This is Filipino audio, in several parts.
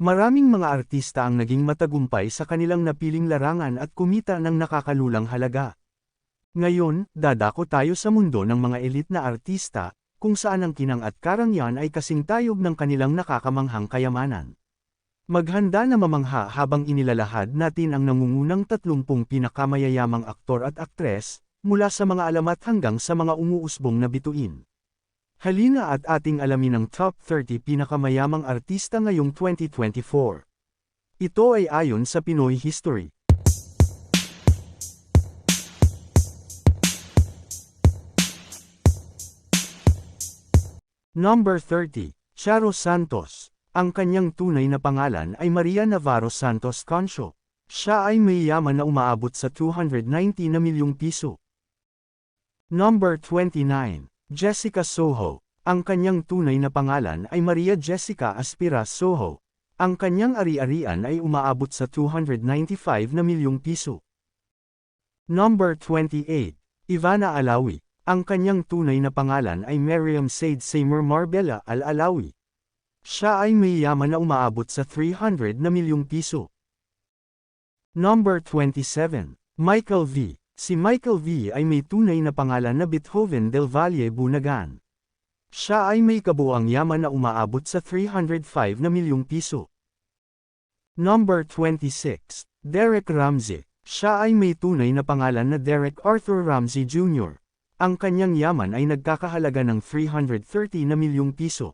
Maraming mga artista ang naging matagumpay sa kanilang napiling larangan at kumita ng nakakalulang halaga. Ngayon, dadako tayo sa mundo ng mga elite na artista, kung saan ang kinang at karangyan ay kasing tayog ng kanilang nakakamanghang kayamanan. Maghanda na mamangha habang inilalahad natin ang nangungunang 30 pinakamayayamang aktor at aktres, mula sa mga alamat hanggang sa mga umuusbong na bituin. Halina at ating alamin ang top 30 pinakamayamang artista ngayong 2024. Ito ay ayon sa Pinoy History. Number 30, Charo Santos. Ang kanyang tunay na pangalan ay Maria Navarro Santos Concho. Siya ay may yaman na umaabot sa 290 na milyong piso. Number 29, Jessica Soho. Ang kanyang tunay na pangalan ay Maria Jessica Aspira Soho. Ang kanyang ari-arian ay umaabot sa 295 na milyong piso. Number 28, Ivana Alawi. Ang kanyang tunay na pangalan ay Miriam Said Seymour Marbella Al-Alawi. Siya ay may yaman na umaabot sa 300 na milyong piso. Number 27, Michael V. Si Michael V ay may tunay na pangalan na Beethoven del Valle Bunagan. Siya ay may kabuang yaman na umaabot sa 305 na milyong piso. Number 26, Derek Ramsey. Siya ay may tunay na pangalan na Derek Arthur Ramsey Jr. Ang kanyang yaman ay nagkakahalaga ng 330 na milyong piso.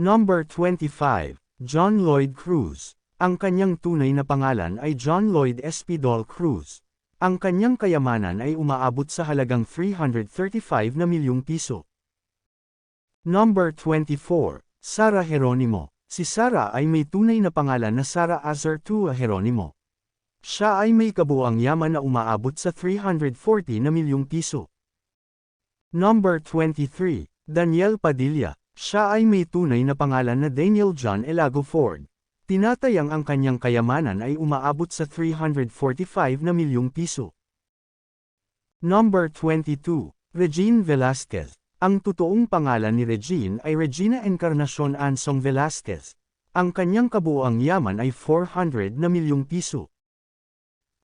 Number 25, John Lloyd Cruz. Ang kanyang tunay na pangalan ay John Lloyd Espidol Cruz. Ang kanyang kayamanan ay umaabot sa halagang 335 na milyong piso. Number 24, Sara Geronimo. Si Sara ay may tunay na pangalan na Sara Azartua Geronimo. Siya ay may kabuang yaman na umaabot sa 340 na milyong piso. Number 23, Daniel Padilla. Siya ay may tunay na pangalan na Daniel John Elago Ford. Tinatayang ang kanyang kayamanan ay umaabot sa 345 na milyong piso. Number 22, Regine Velasquez. Ang totoong pangalan ni Regine ay Regina Encarnacion Ansong Velasquez. Ang kanyang kabuang yaman ay 400 na milyong piso.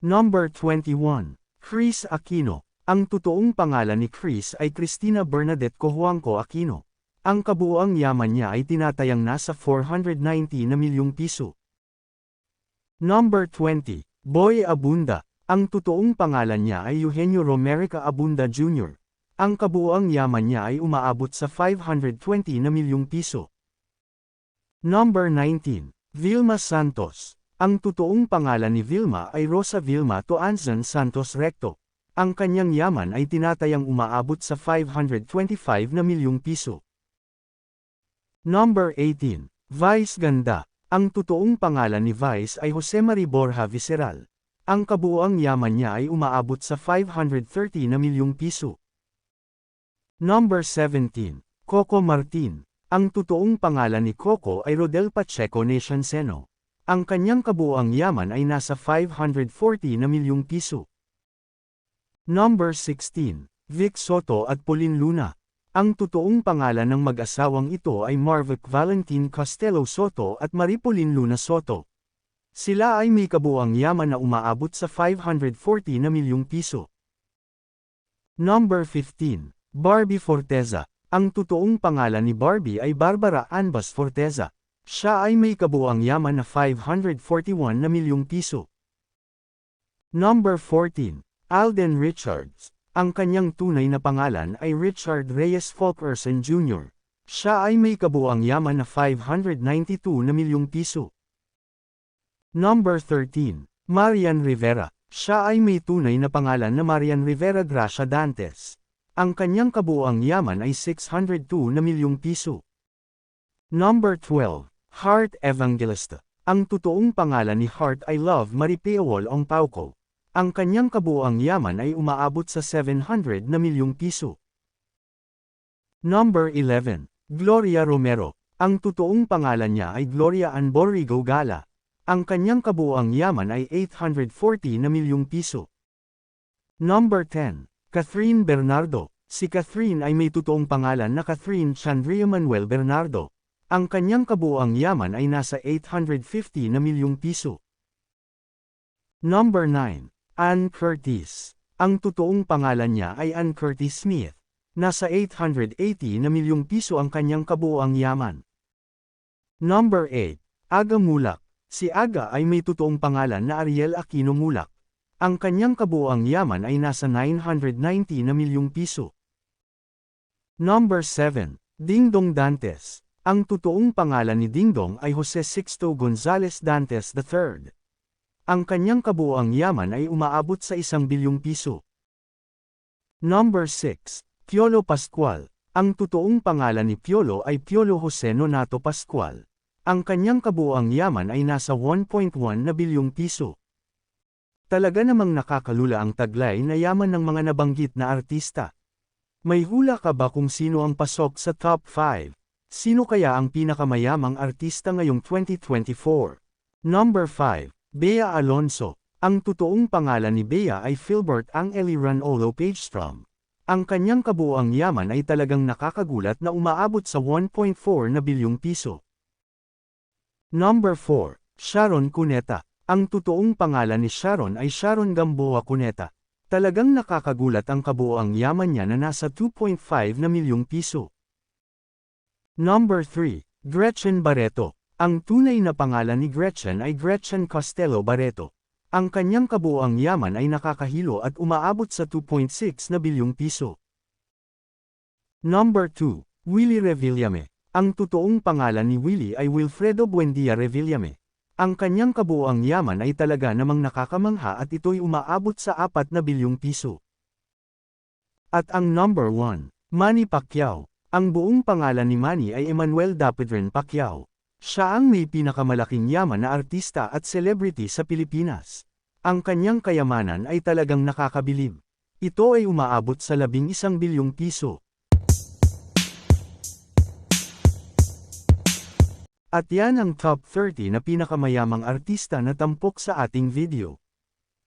Number 21, Chris Aquino. Ang totoong pangalan ni Chris ay Cristina Bernadette Cojuangco Aquino. Ang kabuang yaman niya ay tinatayang nasa 490 na milyong piso. Number 20, Boy Abunda. Ang totoong pangalan niya ay Eugenio Romerica Abunda Jr. Ang kabuang yaman niya ay umaabot sa 520 na milyong piso. Number 19, Vilma Santos. Ang totoong pangalan ni Vilma ay Rosa Vilma Toanzan Santos Recto. Ang kanyang yaman ay tinatayang umaabot sa 525 na milyong piso. Number 18, Vice Ganda. Ang totoong pangalan ni Vice ay Jose Marie Borja Visceral. Ang kabuang yaman niya ay umaabot sa 530 na milyong piso. Number 17, Coco Martin. Ang totoong pangalan ni Coco ay Rodel Pacheco Nation Seno. Ang kanyang kabuang yaman ay nasa 540 na milyong piso. Number 16, Vic Soto at Pauline Luna. Ang totoong pangalan ng mag-asawang ito ay Marvic Valentin Costello Soto at Maripolin Luna Soto. Sila ay may kabuang yaman na umaabot sa 540 na milyong piso. Number 15, Barbie Forteza. Ang totoong pangalan ni Barbie ay Barbara Anbas Forteza. Siya ay may kabuang yaman na 541 na milyong piso. Number 14, Alden Richards. Ang kanyang tunay na pangalan ay Richard Reyes Fulkerson Jr. Siya ay may kabuang yaman na 592 na milyong piso. Number 13, Marian Rivera. Siya ay may tunay na pangalan na Marian Rivera Gracia Dantes. Ang kanyang kabuang yaman ay 602 na milyong piso. Number 12, Heart Evangelista. Ang totoong pangalan ni Heart ay Love Maripeawol Ong Pauco. Ang kanyang kabuang yaman ay umaabot sa 700 na milyong piso. Number 11, Gloria Romero. Ang totoong pangalan niya ay Gloria Ann Borrigo Gala. Ang kanyang kabuang yaman ay 840 na milyong piso. Number 10, Catherine Bernardo. Si Catherine ay may totoong pangalan na Catherine Chandria Manuel Bernardo. Ang kanyang kabuoang yaman ay nasa 850 na milyong piso. Number 9. Ann Curtis. Ang totoong pangalan niya ay Ann Curtis Smith. Nasa 880 na milyong piso ang kanyang kabuoang yaman. Number 8. Aga Mulak. Si Aga ay may totoong pangalan na Ariel Aquino Mulak. Ang kanyang kabuoang yaman ay nasa 990 na milyong piso. Number 7. Dingdong Dantes. Ang totoong pangalan ni Dingdong ay Jose Sixto Gonzales Dantes III. Ang kanyang kabuoang yaman ay umaabot sa isang bilyong piso. Number 6. Piolo Pascual. Ang totoong pangalan ni Piolo ay Piolo Jose Nonato Pascual. Ang kanyang kabuoang yaman ay nasa 1.1 na bilyong piso. Talaga namang nakakalula ang taglay na yaman ng mga nabanggit na artista. May hula ka ba kung sino ang pasok sa top 5? Sino kaya ang pinakamayamang artista ngayong 2024? Number 5. Bea Alonso. Ang totoong pangalan ni Bea ay Philbert Angeli Ranolo Pagestrom. Ang kanyang kabuoang yaman ay talagang nakakagulat na umaabot sa 1.4 na bilyong piso. Number 4. Sharon Cuneta. Ang totoong pangalan ni Sharon ay Sharon Gamboa Cuneta. Talagang nakakagulat ang kabuoang yaman niya na nasa 2.5 na milyong piso. Number 3. Gretchen Barreto. Ang tunay na pangalan ni Gretchen ay Gretchen Costello Barreto. Ang kanyang kabuoang yaman ay nakakahilo at umaabot sa 2.6 na bilyong piso. Number 2. Willie Revillame. Ang totoong pangalan ni Willie ay Wilfredo Buendia Revillame. Ang kanyang kabuoang yaman ay talaga namang nakakamangha at ito'y umaabot sa 4 na bilyong piso. At ang number 1, Manny Pacquiao. Ang buong pangalan ni Manny ay Emmanuel Dapedren Pacquiao. Siya ang may pinakamalaking yaman na artista at celebrity sa Pilipinas. Ang kanyang kayamanan ay talagang nakakabilib. Ito ay umaabot sa labing isang bilyong piso. At yan ang top 30 na pinakamayamang artista na tampok sa ating video.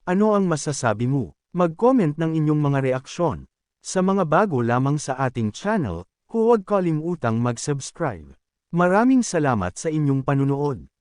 Ano ang masasabi mo? Mag-comment ng inyong mga reaksyon. Sa mga bago lamang sa ating channel, huwag kalimutang mag-subscribe. Maraming salamat sa inyong panunood.